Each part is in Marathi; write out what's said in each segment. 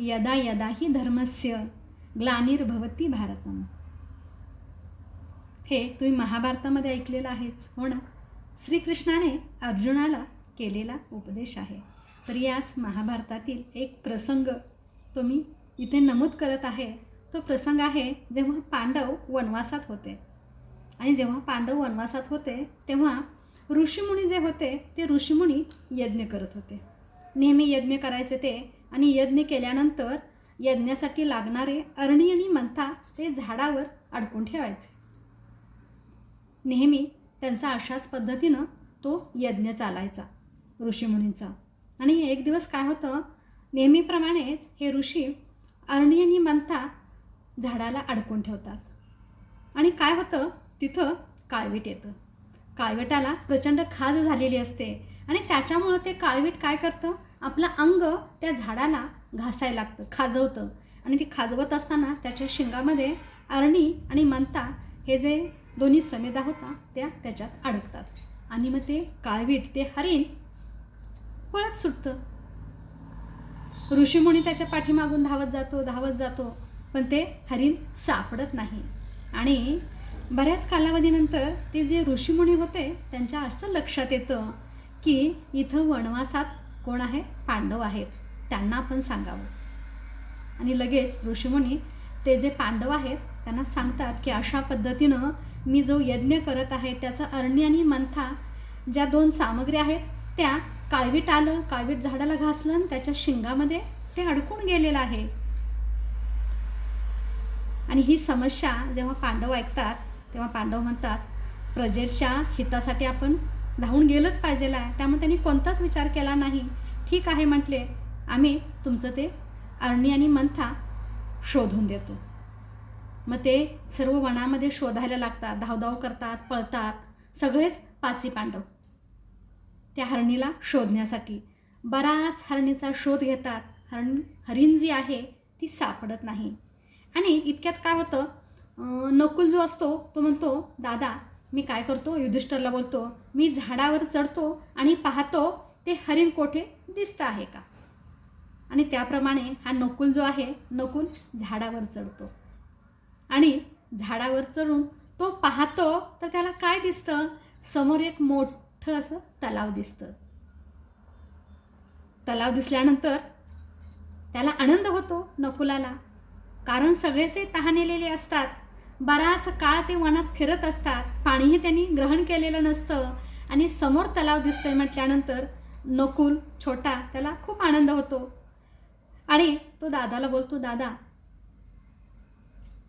यदा यदा ही धर्मस्य ग्लानिर्भवती भारतम. हे तुम्ही महाभारतामध्ये ऐकलेलं आहेच हो ना? श्रीकृष्णाने अर्जुनाला केलेला उपदेश आहे. तर याच महाभारतातील एक प्रसंग तो मी इथे नमूद करत आहे. तो प्रसंग आहे जेव्हा पांडव वनवासात होते. आणि जेव्हा पांडव वनवासात होते तेव्हा ऋषीमुनी जे होते ते ऋषीमुनी यज्ञ करत होते. नेहमी यज्ञ करायचे ते आणि यज्ञ केल्यानंतर यज्ञासाठी लागणारे अरणी आणि मंथा ते झाडावर अडकून ठेवायचे. नेहमी त्यांचा अशाच पद्धतीनं तो यज्ञ चालायचा ऋषीमुनींचा. आणि एक दिवस काय होतं नेहमीप्रमाणेच हे ऋषी अरणी आणि मंथा झाडाला अडकून ठेवतात. आणि काय होतं तिथं काळवीट येतं. काळवीटाला प्रचंड खाज झालेली असते आणि त्याच्यामुळं ते काळवीट काय करतं आपलं अंग त्या झाडाला घासायला लागतं खाजवतं. आणि ती खाजवत असताना त्याच्या शिंगामध्ये अरणी आणि मंता हे जे दोन्ही समेदा होता त्या त्याच्यात अडकतात. आणि मग ते काळवीट ते हरिण पळत सुटतं. ऋषीमुनी त्याच्या पाठीमागून धावत जातो धावत जातो पण ते हरिण सापडत नाही. आणि बऱ्याच कालावधीनंतर ते जे ऋषीमुनी होते त्यांच्या असं लक्षात येतं की इथं वनवासात कोण आहे? पांडव आहेत. त्यांना आपण सांगावं. आणि लगेच ऋषीमुनी ते जे पांडव आहेत त्यांना सांगतात की अशा पद्धतीनं मी जो यज्ञ करत आहे त्याचा अरणी आणि मंथा ज्या दोन सामग्री आहेत त्या काळवीट आलं काळवीट झाडाला घासलं आणि त्याच्या शिंगामध्ये ते अडकून गेलेलं आहे. आणि ही समस्या जेव्हा पांडव ऐकतात तेव्हा पांडव म्हणतात प्रजेच्या हितासाठी आपण धावून गेलंच पाहिजेला आहे त्यामुळे त्यांनी कोणताच विचार केला नाही. ठीक आहे म्हटले. आम्ही तुमचं ते अरणी आणि मंथा शोधून देतो. मग ते सर्व वनामध्ये शोधायला लागतात. धावधाव करतात पळतात. सगळेच पाची पांडव त्या हरणीला शोधण्यासाठी. बराच हरणीचा शोध घेतात. हरण हरिण जी आहे ती सापडत नाही. आणि इतक्यात काय होतं? नकुल जो असतो तो म्हणतो दादा मी काय करतो? युधिष्ठरला बोलतो मी झाडावर चढतो आणि पाहतो ते हरिण कोठे दिसतं आहे का? आणि त्याप्रमाणे हा नकुल जो आहे नकुल झाडावर चढतो. आणि झाडावर चढून तो पाहतो तर त्याला काय दिसतं? समोर एक मोठं असं तलाव दिसतं. तलाव दिसल्यानंतर त्याला आनंद होतो नकुलाला. कारण सगळेचे तहानेलेले असतात. बराच काळ ते वनात फिरत असतात. पाणीही त्यांनी ग्रहण केलेलं नसतं. आणि समोर तलाव दिसतंय म्हटल्यानंतर नकुल छोटा त्याला खूप आनंद होतो. आणि तो दादाला बोलतो दादा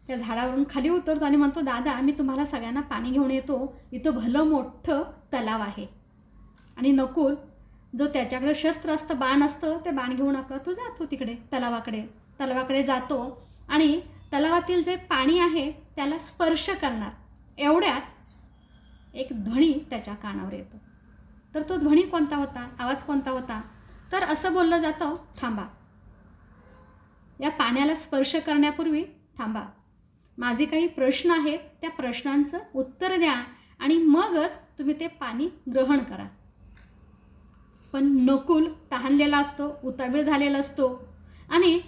त्या झाडावरून खाली उतरतो आणि म्हणतो दादा मी तुम्हाला सगळ्यांना पाणी घेऊन येतो. इथं भलं मोठं तलाव आहे. आणि नकुल जो त्याच्याकडे शस्त्र असतं बाण असतं ते बाण घेऊन आपला तो जातो तिकडे तलावाकडे. तलावाकडे जातो आणि तलावातील जे पाणी आहे त्याला स्पर्श करणार. एवढ्यात एक ध्वनी त्याच्या कानावर येतो. तर तो ध्वनी कोणता होता? आवाज कोणता होता? तर असं बोललं जातं थांबा. या पाण्याला स्पर्श करण्यापूर्वी थांबा. माझे काही प्रश्न आहेत त्या प्रश्नांचं उत्तर द्या आणि मगच तुम्ही ते पाणी ग्रहण करा. पण नकुल तहानलेला असतो उतावीळ झालेला असतो आणि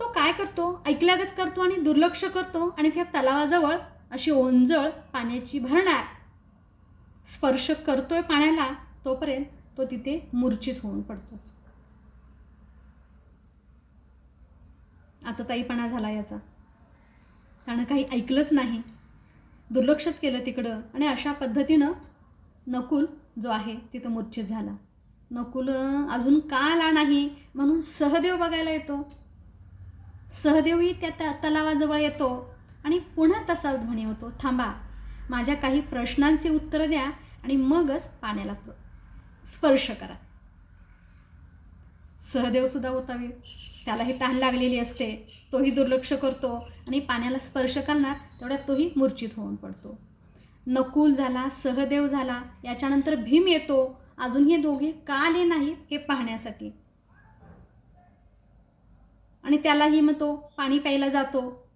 तो काय करतो? ऐकल्यागत करतो आणि दुर्लक्ष करतो आणि त्या तलावाजवळ अशी ओंजळ पाण्याची भरणार. स्पर्श करतोय पाण्याला तोपर्यंत तो तिथे मूर्छित होऊन पडतो. आता ताईपणा झाला याचा. त्यानं काही ऐकलंच नाही. दुर्लक्षच केलं तिकडं आणि अशा पद्धतीनं नकुल जो आहे तिथं मूर्छित झाला. नकुल अजून का आला नाही? म्हणून सहदेव बघायला येतो. सहदेवही त्या त्या तलावाजवळ येतो आणि पुन्हा तसाच ध्वनी होतो. थांबा माझ्या काही प्रश्नांचे उत्तर द्या आणि मगच पाण्याला स्पर्श करा. सहदेवसुद्धा उतावी. त्यालाही तहान लागलेली असते. तोही दुर्लक्ष करतो आणि पाण्याला स्पर्श करणार तेवढ्यात तोही मूर्छित होऊन पडतो. नकुल झाला सहदेव झाला याच्यानंतर भीम येतो. अजून हे दोघे का आले नाहीत हे पाहण्यासाठी. आणि त्यालाही मग तो पाणी प्यायला जातो.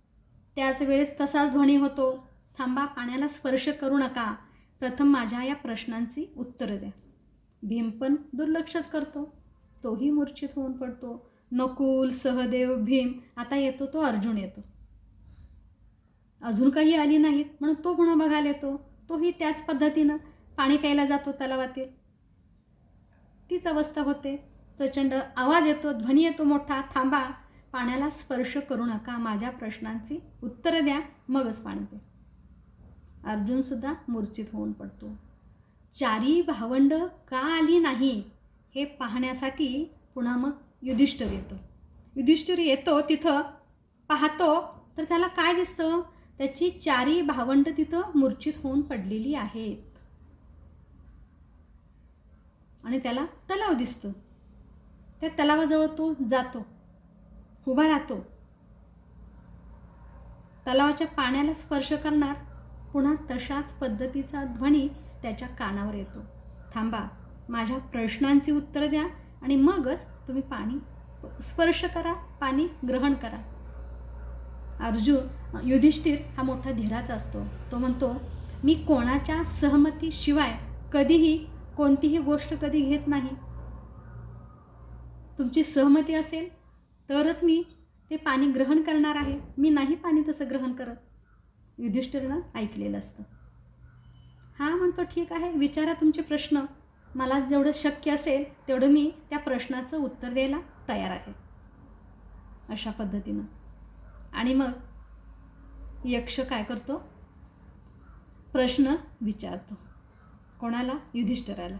त्याच वेळेस तसाच ध्वनी होतो. थांबा पाण्याला स्पर्श करू नका. प्रथम माझ्या या प्रश्नांची उत्तरं द्या. भीम पण दुर्लक्षच करतो. तोही मूर्छित होऊन पडतो. नकुल सहदेव भीम आता येतो तो अर्जुन येतो. अजून काही आली नाहीत म्हणून तो पुन्हा बघायला येतो. तोही त्याच पद्धतीनं पाणी प्यायला जातो तलावातील. तीच अवस्था होते. प्रचंड आवाज येतो ध्वनी येतो मोठा. थांबा पाण्याला स्पर्श करू नका माझ्या प्रश्नांची उत्तरं द्या मगच पाणी पे अर्जुनसुद्धा मूर्छित होऊन पडतो. चारी भावंड का आली नाही हे पाहण्यासाठी पुन्हा मग युधिष्ठिर येतो. युधिष्ठिर येतो तिथं पाहतो तर त्याला काय दिसतं? त्याची चारी भावंड तिथं मूर्छित होऊन पडलेली आहेत. आणि त्याला तलाव दिसतं. त्या तलावाजवळ तो जातो. उभा राहतो. तलावाच्या पाण्याला स्पर्श करणार पुन्हा तशाच पद्धतीचा ध्वनी त्याच्या कानावर येतो. थांबा माझ्या प्रश्नांची उत्तरं द्या आणि मगच तुम्ही पाणी स्पर्श करा पाणी ग्रहण करा. अर्जुन युधिष्ठिर हा मोठा धीराचा असतो. तो म्हणतो मी कोणाच्या सहमतीशिवाय कधीही कोणतीही गोष्ट कधी घेत नाही. तुमची सहमती असेल? तरच मी ते पाणी ग्रहण करणार आहे. मी नाही पाणी तसं ग्रहण करत. युधिष्ठिरनं ऐकलेलं असतं. हा म्हणतो ठीक आहे विचारा तुमचे प्रश्न. मला जेवढं शक्य असेल तेवढं मी त्या प्रश्नाचं उत्तर द्यायला तयार आहे. अशा पद्धतीनं. आणि मग यक्ष काय करतो? प्रश्न विचारतो. कोणाला? युधिष्ठिराला.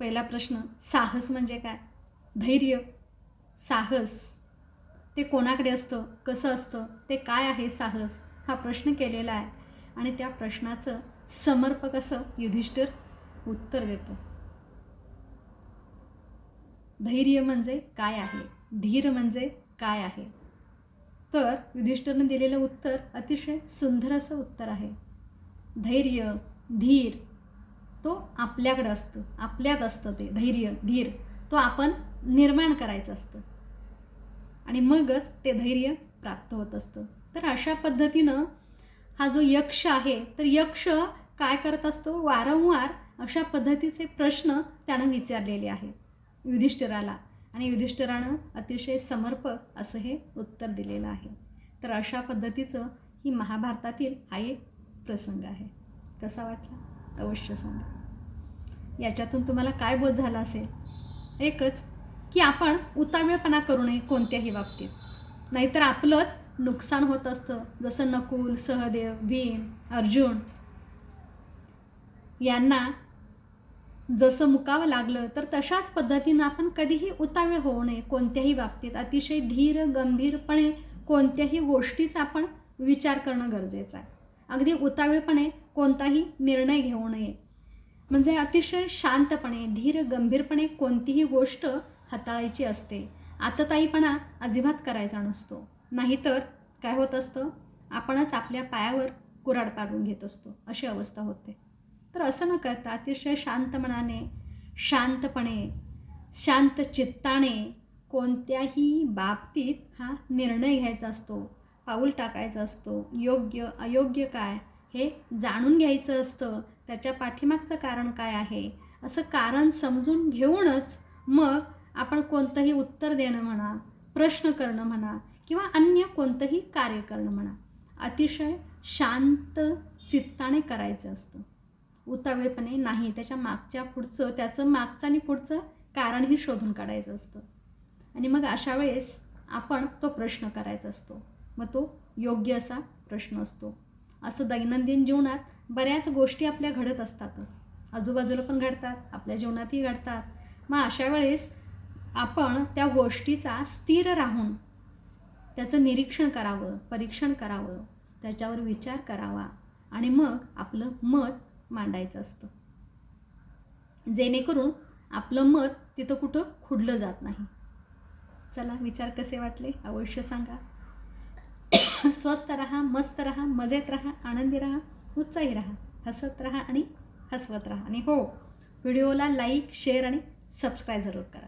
पहिला प्रश्न साहस म्हणजे काय? धैर्य साहस ते कोणाकडे असतं कसं असतं ते काय आहे साहस हा प्रश्न केलेला आहे. आणि त्या प्रश्नाचं समर्पक असं युधिष्ठिर उत्तर देतो. धैर्य म्हणजे काय आहे? धीर म्हणजे काय आहे? तर युधिष्ठिरनं दिलेलं उत्तर अतिशय सुंदर असं उत्तर आहे. धैर्य धीर तो आपल्याकडं असतं आपल्यात असतं ते. धैर्य धीर तो आपण निर्माण करायचं असतं. आणि मगच ते धैर्य प्राप्त होत असतं. तर अशा पद्धतीनं हा जो यक्ष आहे तर यक्ष काय करत असतो? वारंवार अशा पद्धतीचे प्रश्न त्यानं विचारलेले आहेत युधिष्ठिराला. आणि युधिष्ठिरानं अतिशय समर्पक असं हे उत्तर दिलेलं आहे. तर अशा पद्धतीचं ही महाभारतातील हा एक प्रसंग आहे. कसा वाटला? अवश्य सांगा. याच्यातून तुम्हाला काय बोध झाला असेल? एकच की आपण उतावीळपणा करू नये कोणत्याही बाबतीत. नाहीतर आपलंच नुकसान होत असतं. जसं नकुल सहदेव भीम अर्जुन यांना जसं मुकावं लागलं तर तशाच पद्धतीनं आपण कधीही उतावीळ होऊ नये कोणत्याही बाबतीत. अतिशय धीर गंभीरपणे कोणत्याही गोष्टीचा आपण विचार करणं गरजेचं आहे. अगदी उतावीळपणे कोणताही निर्णय घेऊ नये. म्हणजे अतिशय शांतपणे धीर गंभीरपणे कोणतीही गोष्ट हाताळायची असते. आतताईपणा अजिबात करायचा नसतो. नाहीतर काय होत असतं? आपणच आपल्या पायावर कुराड पाडून घेत असतो. अशी अवस्था होते. तर असं न करता अतिशय शांत मनाने शांतपणे शांत चित्ताने कोणत्याही बाबतीत हा निर्णय घ्यायचा असतो. पाऊल टाकायचा असतो. योग्य अयोग्य काय? हे जाणून घ्यायचं असतं. त्याच्या पाठीमागचं कारण काय आहे? असं कारण समजून घेऊनच मग आपण कोणतंही उत्तर देणं म्हणा प्रश्न करणं म्हणा किंवा अन्य कोणतंही कार्य करणं म्हणा अतिशय शांत चित्ताने करायचं असतं. उतावेपणे नाही त्याच्या मागच्या पुढचं त्याचं मागचं आणि पुढचं कारणही शोधून काढायचं असतं. आणि मग अशा वेळेस आपण तो प्रश्न करायचा असतो. मग तो योग्य असा प्रश्न असतो. असं दैनंदिन जीवनात बऱ्याच गोष्टी आपल्या घडत असतातच. आजूबाजूला पण घडतात आपल्या जीवनातही घडतात. मग अशा वेळेस आपण त्या गोष्टीचा स्थिर राहून त्याचं निरीक्षण करावं परीक्षण करावं त्याच्यावर विचार करावा आणि मग आपलं मत मांडायचं असतं. जेणेकरून आपलं मत तिथं कुठं खुडलं जात नाही. चला विचार कसे वाटले? अवश्य सांगा. स्वस्त राहा मस्त राहा मजेत राहा आनंदी राहा उत्साही राहा हसत राहा आणि हसवत राहा. आणि हो व्हिडिओला लाईक शेअर आणि सबस्क्राईब जरूर करा.